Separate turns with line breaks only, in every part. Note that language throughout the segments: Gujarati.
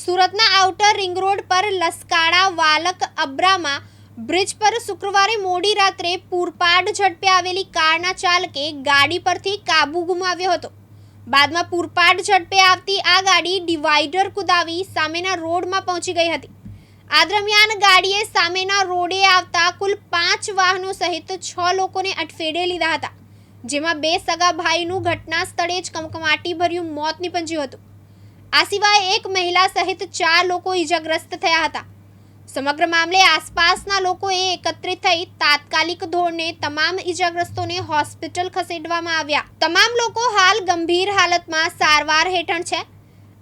સુરતના આઉટર રિંગ રોડ પર લસકાડા વાલક અબ્રામા બ્રિજ પર શુક્રવારે મોડી રાત્રે પૂરપાડ ઝડપે આવેલી કારના ચાલકે ગાડી પરથી કાબુ ગુમાવ્યો હતો. બાદમાં પૂરપાડ ઝડપે આવતી આ ગાડી ડિવાઈડર કુદાવી સામેના રોડમાં પહોંચી ગઈ હતી. આ દરમિયાન ગાડીએ સામેના રોડે આવતા કુલ પાંચ વાહનો સહિત છ લોકોને અટફેડે લીધા હતા, જેમાં બે સગા ભાઈનું ઘટના સ્થળે જ કમકમાટી ભર્યું મોત નીપજ્યું હતું. આ સિવાય એક મહિલા સહિત ચાર લોકો ઈજાગ્રસ્ત થયા હતા. સમગ્ર મામલે આસપાસના લોકોએ એકત્રિત થઈ તાત્કાલિક ધોરણે તમામ ઈજાગ્રસ્તોને હોસ્પિટલ ખસેડવામાં આવ્યા. તમામ લોકો હાલ ગંભીર હાલતમાં સારવાર હેઠળ છે.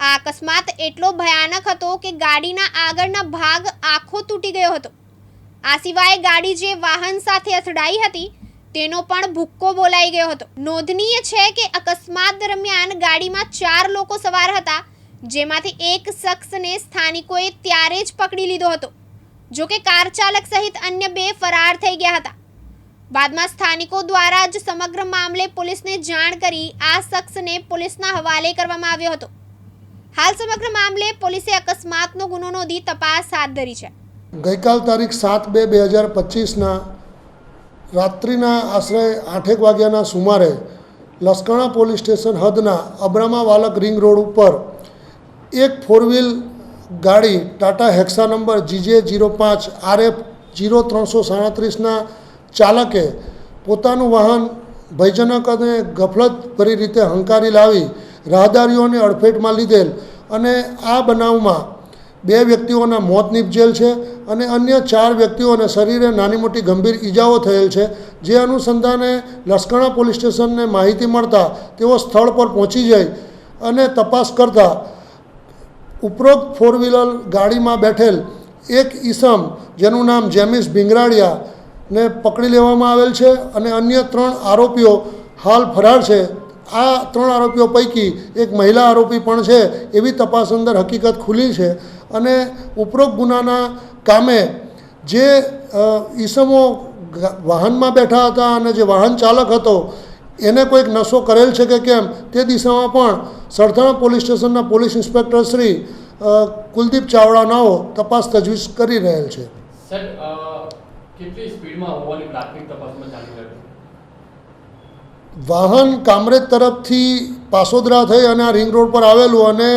આ અકસ્માત એટલો ભયાનક હતો કે ગાડીના આગળના ભાગ આખો તૂટી ગયો હતો. આ સિવાય ગાડી જે વાહન સાથે અથડાઈ હતી, તેનો પણ ભૂક્કો બોલાઈ ગયો હતો. નોંધનીય છે કે અકસ્માત દરમિયાન ગાડીમાં ચાર લોકો સવાર હતા. જેમાંથી એક શખ્સને સ્થાનિકોએ ત્યારે જ પકડી લીધો હતો, જો કે કાર ચાલક સહિત અન્ય બે ફરાર થઈ ગયા હતા. બાદમાં સ્થાનિકો દ્વારા જ સમગ્ર મામલે પોલીસને જાણ કરી આ શખ્સને પોલીસના હવાલે કરવામાં આવ્યો હતો. હાલ સમગ્ર મામલે પોલીસે અકસ્માતનો ગુનો નોંધી તપાસ હાથ ધરી છે.
ગઈકાલ તારીખ સાત બે બે હજાર પચીસના રાત્રિના આશરે આઠેક વાગ્યાના સુમારે લસકાણા પોલીસ સ્ટેશન હદના અબ્રામા રિંગ રોડ ઉપર એક ફોર વ્હીલ ગાડી Tata Hexa number GJ zero પાંચ આરએફ જીરો ત્રણસો સાડત્રીસના ચાલકે પોતાનું વાહન ભયજનક અને ગફલતભરી રીતે હંકારી લાવી રાહદારીઓને અડફેટમાં લીધેલ અને આ બનાવમાં બે વ્યક્તિઓના મોત નીપજેલ છે અને અન્ય ચાર વ્યક્તિઓને શરીરે નાની મોટી ગંભીર ઈજાઓ થયેલ છે. જે અનુસંધાને લસકાણા પોલીસ સ્ટેશનને માહિતી મળતા તેઓ સ્થળ પર પહોંચી જાય અને તપાસ કરતા ઉપરોક્ત ફોર વ્હીલર ગાડીમાં બેઠેલ એક ઈસમ, જેનું નામ જેમિસ ભીંગરાડિયા ને પકડી લેવામાં આવેલ છે અને અન્ય ત્રણ આરોપીઓ હાલ ફરાર છે. આ ત્રણ આરોપીઓ પૈકી એક મહિલા આરોપી પણ છે. એવી તપાસ અંદર હકીકત ખુલી છે અને ઉપરોક્ત ગુનાના કામે જે ઈસમો વાહનમાં બેઠા હતા અને જે વાહન ચાલક હતો એને કોઈક નશો કરેલ છે કે કેમ? તે દિશામાં પણ સરથાણા પોલીસ સ્ટેશનના પોલીસ ઇન્સ્પેક્ટર શ્રી કુલદીપ ચાવડાનાઓ તપાસ તજવીજ કરી રહેલ છે. વાહન કામરેજ તરફથી પાસોદરા થઈ અને આ રિંગ રોડ પર આવેલું અને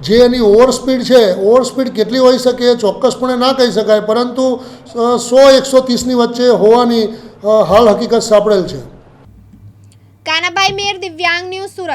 જે એની ઓવર સ્પીડ છે ઓવર સ્પીડ કેટલી હોઈ શકે એ ચોક્કસપણે ના કહી શકાય પરંતુ સો એકસો ત્રીસની વચ્ચે હોવાની હાલ હકીકત સાંપડેલ છે.
કાનાભાઈ મેર દિવ્યાંગ ન્યૂઝ સુરત.